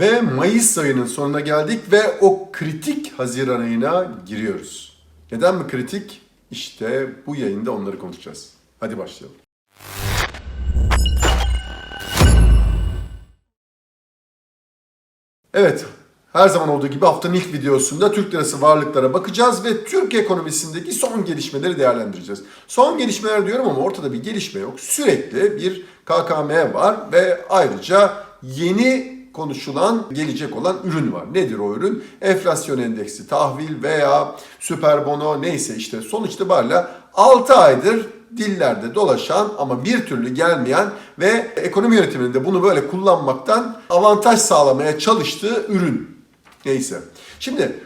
Ve Mayıs ayının sonuna geldik ve o kritik Haziran ayına giriyoruz. Neden mi kritik? İşte bu yayında onları konuşacağız. Hadi başlayalım. Evet, her zaman olduğu gibi haftanın ilk videosunda Türk lirası varlıklara bakacağız ve Türk ekonomisindeki son gelişmeleri değerlendireceğiz. Son gelişmeler diyorum ama ortada bir gelişme yok. Sürekli bir KKM var ve ayrıca yeni konuşulan, gelecek olan ürün var. Nedir o ürün? Enflasyon endeksi, tahvil veya süper bono neyse işte sonuç itibariyle 6 aydır dillerde dolaşan ama bir türlü gelmeyen ve ekonomi yönetiminde bunu böyle kullanmaktan avantaj sağlamaya çalıştığı ürün. Neyse. Şimdi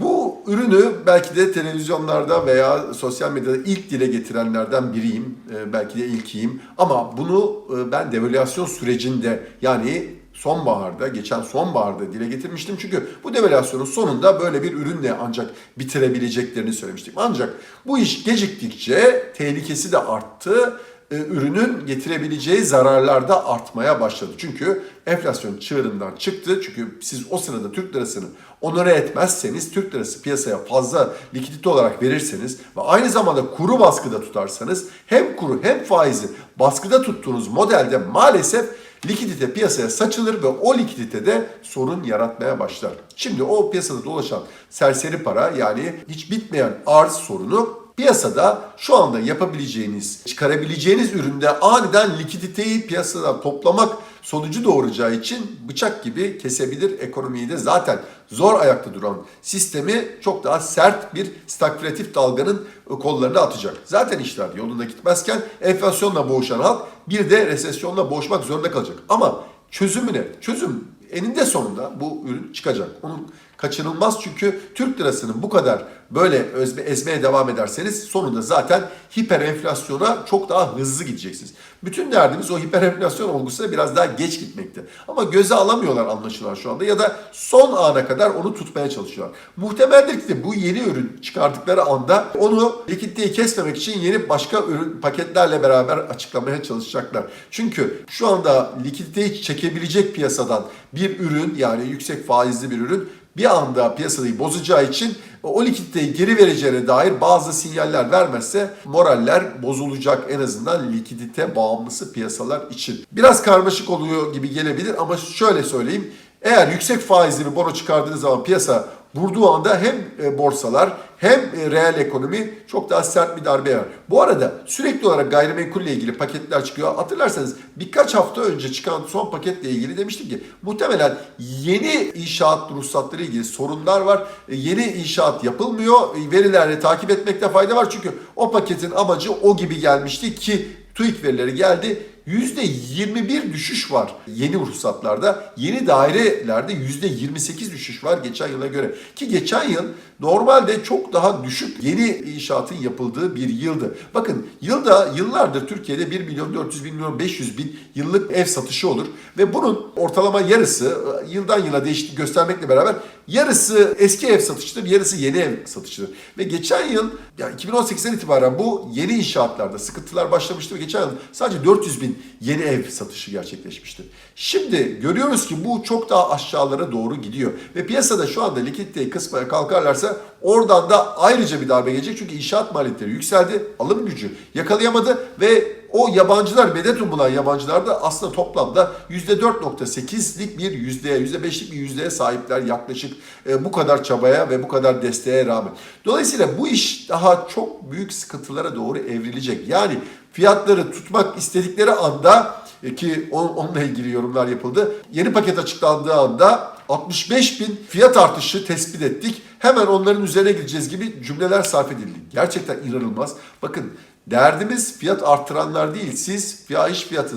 bu ürünü belki de televizyonlarda veya sosyal medyada ilk dile getirenlerden biriyim. Ee, belki de ilkiyim. Ama bunu e, ben devalüasyon sürecinde yani sonbaharda, geçen sonbaharda dile getirmiştim. Çünkü bu devalüasyonun sonunda böyle bir ürünle ancak bitirebileceklerini söylemiştim. Ancak bu iş geciktikçe tehlikesi de arttı e, ürünün getirebileceği zararlar da artmaya başladı. Çünkü enflasyon çığırından çıktı. Çünkü siz o sırada Türk lirasını onore etmezseniz, Türk lirası piyasaya fazla likidite olarak verirseniz ve aynı zamanda kuru baskıda tutarsanız hem kuru hem faizi baskıda tuttuğunuz modelde maalesef likidite piyasaya saçılır ve o likiditede sorun yaratmaya başlar. Şimdi o piyasada dolaşan serseri para yani hiç bitmeyen arz sorunu Piyasada şu anda yapabileceğiniz, çıkarabileceğiniz üründe aniden likiditeyi piyasada toplamak sonucu doğuracağı için bıçak gibi kesebilir ekonomiyi de zaten zor ayakta duran sistemi çok daha sert bir stagflatif dalganın kollarına atacak. Zaten işler yolunda gitmezken enflasyonla boğuşan halk bir de resesyonla boğuşmak zorunda kalacak. Ama çözümü ne? Çözüm eninde sonunda bu ürün çıkacak. Onun kaçınılmaz çünkü Türk lirasının bu kadar böyle özme, ezmeye devam ederseniz sonunda zaten hiper enflasyona çok daha hızlı gideceksiniz. Bütün derdimiz o hiper enflasyon olgusuna biraz daha geç gitmekte. Ama göze alamıyorlar anlaşılan şu anda ya da son ana kadar onu tutmaya çalışıyorlar. Muhtemeldir ki bu yeni ürün çıkardıkları anda onu likiditeyi kesmemek için yeni başka ürün paketlerle beraber açıklamaya çalışacaklar. Çünkü şu anda likiditeyi çekebilecek piyasadan bir ürün yani yüksek faizli bir ürün bir anda piyasayı bozacağı için o likiditeyi geri vereceğine dair bazı sinyaller vermezse moraller bozulacak en azından likidite bağımlısı piyasalar için. Biraz karmaşık oluyor gibi gelebilir ama şöyle söyleyeyim. Eğer yüksek faizli bir bono çıkardığınız zaman piyasa vurduğu anda hem e, borsalar hem e, reel ekonomi çok daha sert bir darbe yer. Bu arada sürekli olarak gayrimenkulle ilgili paketler çıkıyor. Hatırlarsanız birkaç hafta önce çıkan son paketle ilgili demiştim ki muhtemelen yeni inşaat ruhsatları ilgili sorunlar var. E, Yeni inşaat yapılmıyor. Verilerle takip etmekte fayda var. Çünkü o paketin amacı o gibi gelmişti ki TÜİK verileri geldi. %21 düşüş var yeni ruhsatlarda. Yeni dairelerde %28 düşüş var geçen yıla göre. Ki geçen yıl normalde çok daha düşük yeni inşaatın yapıldığı bir yıldı. Bakın yılda yıllardır Türkiye'de 1 milyon 400 bin milyon 500 bin yıllık ev satışı olur. Ve bunun ortalama yarısı yıldan yıla değişiklik göstermekle beraber yarısı eski ev satışıdır, yarısı yeni ev satışıdır. Ve geçen yıl yani 2018'den itibaren bu yeni inşaatlarda sıkıntılar başlamıştı ve geçen yıl sadece 400 bin yeni ev satışı gerçekleşmişti. Şimdi görüyoruz ki bu çok daha aşağılara doğru gidiyor. Ve piyasada şu anda likiditeyi kısmaya kalkarlarsa oradan da ayrıca bir darbe gelecek. Çünkü inşaat maliyetleri yükseldi, alım gücü yakalayamadı ve o yabancılar, medet umulan yabancılar da aslında toplamda %4.8'lik bir yüzdeye, %5'lik bir yüzdeye sahipler yaklaşık e, bu kadar çabaya ve bu kadar desteğe rağmen. Dolayısıyla bu iş daha çok büyük sıkıntılara doğru evrilecek. Yani fiyatları tutmak istedikleri anda e, ki on- onunla ilgili yorumlar yapıldı. Yeni paket açıklandığı anda 65 bin fiyat artışı tespit ettik. Hemen onların üzerine gideceğiz gibi cümleler sarf edildi. Gerçekten inanılmaz. Bakın derdimiz fiyat arttıranlar değil. Siz fahiş fiyatı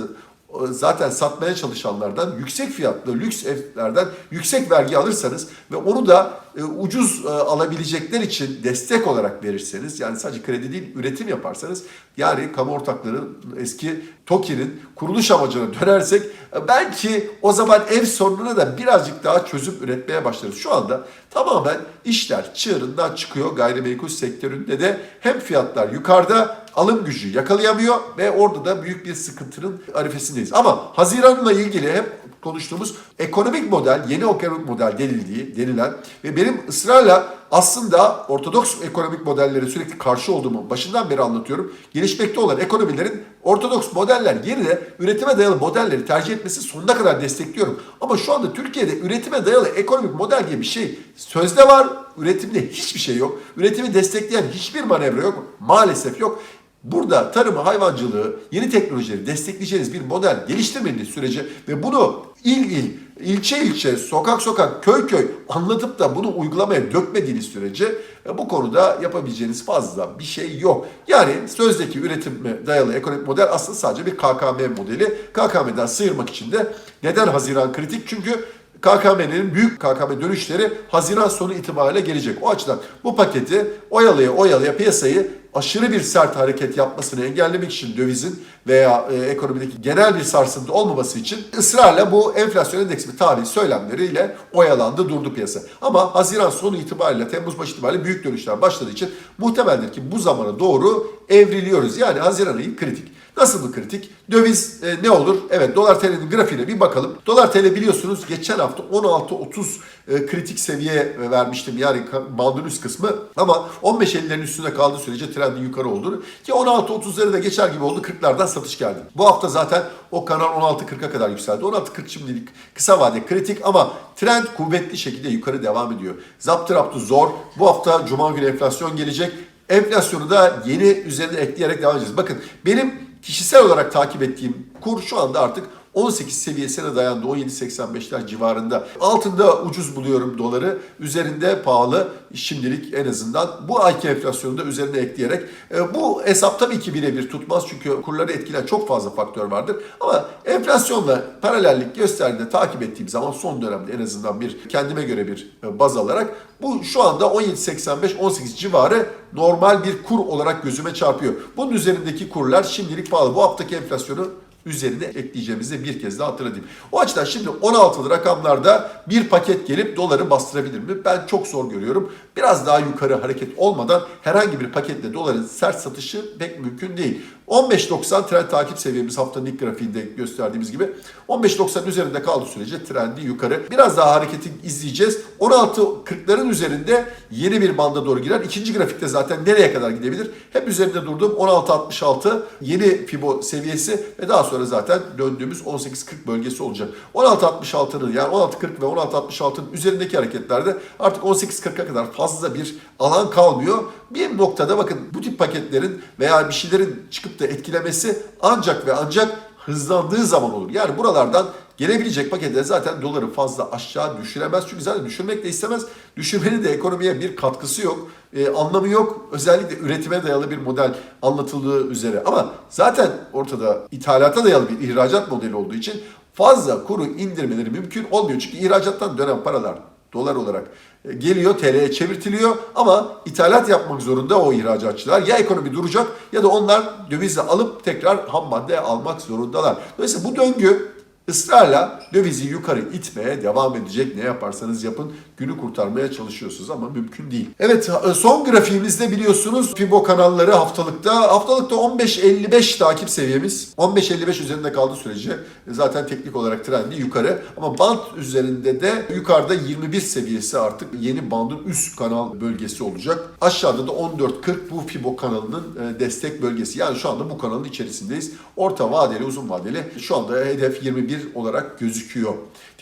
e, zaten satmaya çalışanlardan yüksek fiyatlı lüks evlerden yüksek vergi alırsanız ve onu da e, ucuz e, alabilecekler için destek olarak verirseniz yani sadece kredi değil üretim yaparsanız yani kamu ortakları eski TOKİ'nin kuruluş amacına dönersek e, belki o zaman ev sorununa da birazcık daha çözüm üretmeye başlarız. Şu anda tamamen işler çığırından çıkıyor gayrimenkul sektöründe de hem fiyatlar yukarıda alım gücü yakalayamıyor ve orada da büyük bir sıkıntının arifesindeyiz. Ama Haziran'la ilgili hep konuştuğumuz ekonomik model, yeni ekonomik model denildiği, denilen ve benim ısrarla aslında ortodoks ekonomik modellere sürekli karşı olduğumu başından beri anlatıyorum. Gelişmekte olan ekonomilerin ortodoks modeller yerine üretime dayalı modelleri tercih etmesi sonuna kadar destekliyorum. Ama şu anda Türkiye'de üretime dayalı ekonomik model diye bir şey sözde var, üretimde hiçbir şey yok. Üretimi destekleyen hiçbir manevra yok. Maalesef yok. Burada tarımı, hayvancılığı, yeni teknolojileri destekleyeceğiniz bir model geliştirmediğiniz sürece ve bunu il il, ilçe ilçe, sokak sokak, köy köy anlatıp da bunu uygulamaya dökmediğiniz sürece e, bu konuda yapabileceğiniz fazla bir şey yok. Yani sözdeki üretime dayalı ekonomik model aslında sadece bir KKM modeli. KKM'den sıyırmak için de neden Haziran kritik? Çünkü KKM'nin büyük KKM dönüşleri Haziran sonu itibariyle gelecek. O açıdan bu paketi oyalaya oyalaya piyasayı aşırı bir sert hareket yapmasını engellemek için dövizin veya e, ekonomideki genel bir sarsıntı olmaması için ısrarla bu enflasyon endeksi bir tarih söylemleriyle oyalandı durdu piyasa. Ama Haziran sonu itibariyle Temmuz başı itibariyle büyük dönüşler başladığı için muhtemeldir ki bu zamana doğru evriliyoruz. Yani Haziran ayı kritik. Nasıl bir kritik? Döviz e, ne olur? Evet dolar TL'nin grafiğine bir bakalım. Dolar TL biliyorsunuz geçen hafta 16.30 e, kritik seviye vermiştim yani bandın üst kısmı. Ama 15.50'lerin üstünde kaldığı sürece trendin yukarı olduğunu ki 16.30'ları da geçer gibi oldu 40'lardan satış geldi. Bu hafta zaten o kanal 16.40'a kadar yükseldi. 16.40 şimdilik kısa vade kritik ama trend kuvvetli şekilde yukarı devam ediyor. Zaptı raptı zor. Bu hafta Cuma günü enflasyon gelecek. Enflasyonu da yeni üzerine ekleyerek devam edeceğiz. Bakın benim kişisel olarak takip ettiğim kur şu anda artık 18 seviyesine dayandı. 17.85'ler civarında. Altında ucuz buluyorum doları. Üzerinde pahalı şimdilik en azından. Bu ayki enflasyonu da üzerine ekleyerek. e, bu hesap tabii ki birebir tutmaz. Çünkü kurları etkileyen çok fazla faktör vardır. Ama enflasyonla paralellik gösterdiğinde takip ettiğim zaman son dönemde en azından bir kendime göre bir e, baz alarak bu şu anda 17.85-18 civarı normal bir kur olarak gözüme çarpıyor. Bunun üzerindeki kurlar şimdilik pahalı. Bu haftaki enflasyonu üzerine ekleyeceğimizi bir kez daha hatırlatayım. O açıdan şimdi 16'lı rakamlarda bir paket gelip doları bastırabilir mi? Ben çok zor görüyorum. Biraz daha yukarı hareket olmadan herhangi bir paketle doların sert satışı pek mümkün değil. 15.90 trend takip seviyemiz haftanın ilk grafiğinde gösterdiğimiz gibi 15.90 üzerinde kaldığı sürece trendi yukarı. Biraz daha hareketi izleyeceğiz. 16.40'ların üzerinde yeni bir banda doğru girer. İkinci grafikte zaten nereye kadar gidebilir? Hep üzerinde durduğum 16.66 yeni Fibo seviyesi ve daha sonra zaten döndüğümüz 18.40 bölgesi olacak. 16.66'nın yani 16.40 ve 16.66'nın üzerindeki hareketlerde artık 18.40'a kadar fazla bir alan kalmıyor. Bir noktada bakın bu tip paketlerin veya bir şeylerin çıkıp da etkilemesi ancak ve ancak hızlandığı zaman olur. Yani buralardan gelebilecek paketler zaten doları fazla aşağı düşüremez. Çünkü zaten düşürmek de istemez. Düşürmenin de ekonomiye bir katkısı yok. Ee, anlamı yok. Özellikle üretime dayalı bir model anlatıldığı üzere. Ama zaten ortada ithalata dayalı bir ihracat modeli olduğu için fazla kuru indirmeleri mümkün olmuyor. Çünkü ihracattan dönen paralar dolar olarak e, geliyor TL'ye çevirtiliyor ama ithalat yapmak zorunda o ihracatçılar. Ya ekonomi duracak ya da onlar dövizle alıp tekrar ham madde almak zorundalar. Dolayısıyla bu döngü ısrarla dövizi yukarı itmeye devam edecek. Ne yaparsanız yapın günü kurtarmaya çalışıyorsunuz ama mümkün değil. Evet son grafiğimizde biliyorsunuz Fibo kanalları haftalıkta. Haftalıkta 15.55 takip seviyemiz. 15.55 üzerinde kaldığı sürece zaten teknik olarak trendi yukarı. Ama band üzerinde de yukarıda 21 seviyesi artık yeni bandın üst kanal bölgesi olacak. Aşağıda da 14.40 bu Fibo kanalının e, destek bölgesi. Yani şu anda bu kanalın içerisindeyiz. Orta vadeli, uzun vadeli şu anda hedef 21 olarak gözüküyor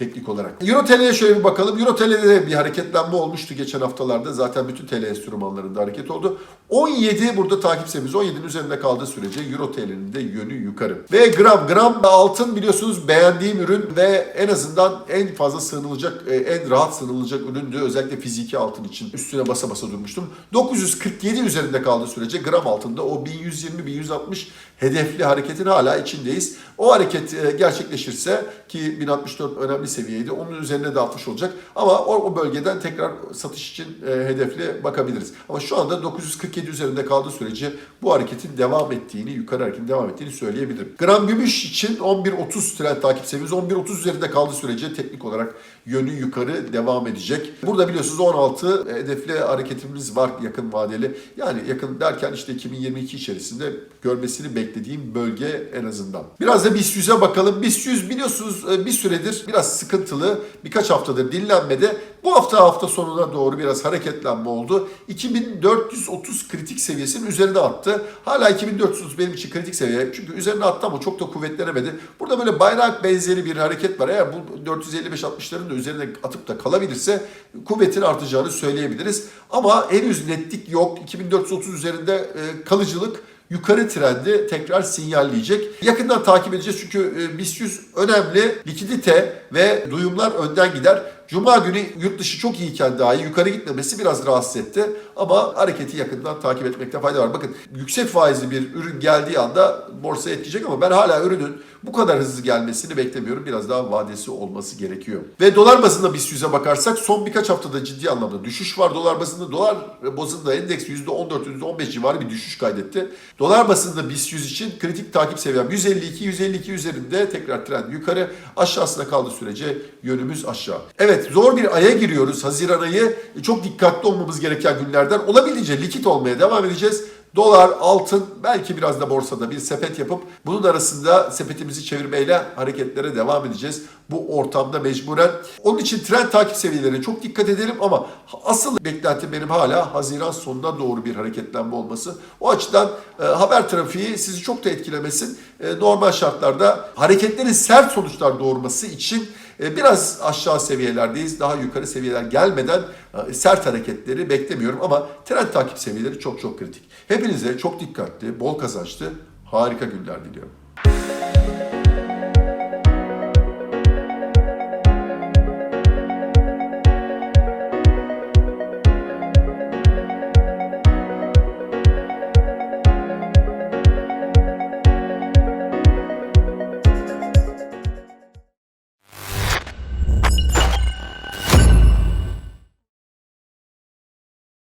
teknik olarak. Euro TL'ye şöyle bir bakalım. Euro TL'de de bir hareketlenme olmuştu geçen haftalarda. Zaten bütün TL enstrümanlarında hareket oldu. 17 burada takip seviyemiz 17'nin üzerinde kaldığı sürece Euro TL'nin de yönü yukarı. Ve gram gram altın biliyorsunuz beğendiğim ürün ve en azından en fazla sığınılacak, e, en rahat sığınılacak üründü. Özellikle fiziki altın için üstüne basa basa durmuştum. 947 üzerinde kaldığı sürece gram altında o 1120-1160 hedefli hareketin hala içindeyiz. O hareket e, gerçekleşirse ki 1064 önemli seviyeydi. Onun üzerine de 60 olacak. Ama o, o bölgeden tekrar satış için e, hedefli bakabiliriz. Ama şu anda 947 üzerinde kaldığı sürece bu hareketin devam ettiğini, yukarı hareketin devam ettiğini söyleyebilirim. Gram gümüş için 11.30 trend takip seviyemiz 11.30 üzerinde kaldığı sürece teknik olarak yönü yukarı devam edecek. Burada biliyorsunuz 16 hedefli hareketimiz var yakın vadeli. Yani yakın derken işte 2022 içerisinde görmesini beklediğim bölge en azından. Biraz da BIST 100'e bakalım. BIST 100 biliyorsunuz e, bir süredir biraz sıkıntılı. Birkaç haftadır dinlenmede. Bu hafta hafta sonuna doğru biraz hareketlenme oldu. 2430 kritik seviyesinin üzerine attı. Hala 2430 benim için kritik seviye. Çünkü üzerine attı ama çok da kuvvetlenemedi. Burada böyle bayrak benzeri bir hareket var. Eğer bu 455-60'ların da üzerine atıp da kalabilirse kuvvetin artacağını söyleyebiliriz. Ama henüz netlik yok. 2430 üzerinde e, kalıcılık yukarı trendi tekrar sinyalleyecek. Yakından takip edeceğiz çünkü e, BIST 100 önemli likidite ve duyumlar önden gider. Cuma günü yurt dışı çok iyiyken dahi yukarı gitmemesi biraz rahatsız etti. Ama hareketi yakından takip etmekte fayda var. Bakın yüksek faizli bir ürün geldiği anda borsaya etkileyecek ama ben hala ürünün bu kadar hızlı gelmesini beklemiyorum. Biraz daha vadesi olması gerekiyor. Ve dolar bazında BIST 100'e bakarsak son birkaç haftada ciddi anlamda düşüş var dolar bazında. Dolar bazında endeks %14, %15 civarı bir düşüş kaydetti. Dolar bazında BIST 100 için kritik takip seviyem 152, 152 üzerinde tekrar trend yukarı. Aşağısına kaldığı sürece yönümüz aşağı. Evet zor bir aya giriyoruz. Haziran ayı çok dikkatli olmamız gereken günlerden. Olabildiğince likit olmaya devam edeceğiz. Dolar, altın, belki biraz da borsada bir sepet yapıp bunun arasında sepetimizi çevirmeyle hareketlere devam edeceğiz. Bu ortamda mecburen. Onun için trend takip seviyelerine çok dikkat edelim ama asıl beklentim benim hala Haziran sonuna doğru bir hareketlenme olması. O açıdan e, haber trafiği sizi çok da etkilemesin. E, normal şartlarda hareketlerin sert sonuçlar doğurması için e, Biraz aşağı seviyelerdeyiz. Daha yukarı seviyeler gelmeden e, sert hareketleri beklemiyorum ama trend takip seviyeleri çok çok kritik. Hepinize çok dikkatli, bol kazançlı, harika günler diliyorum.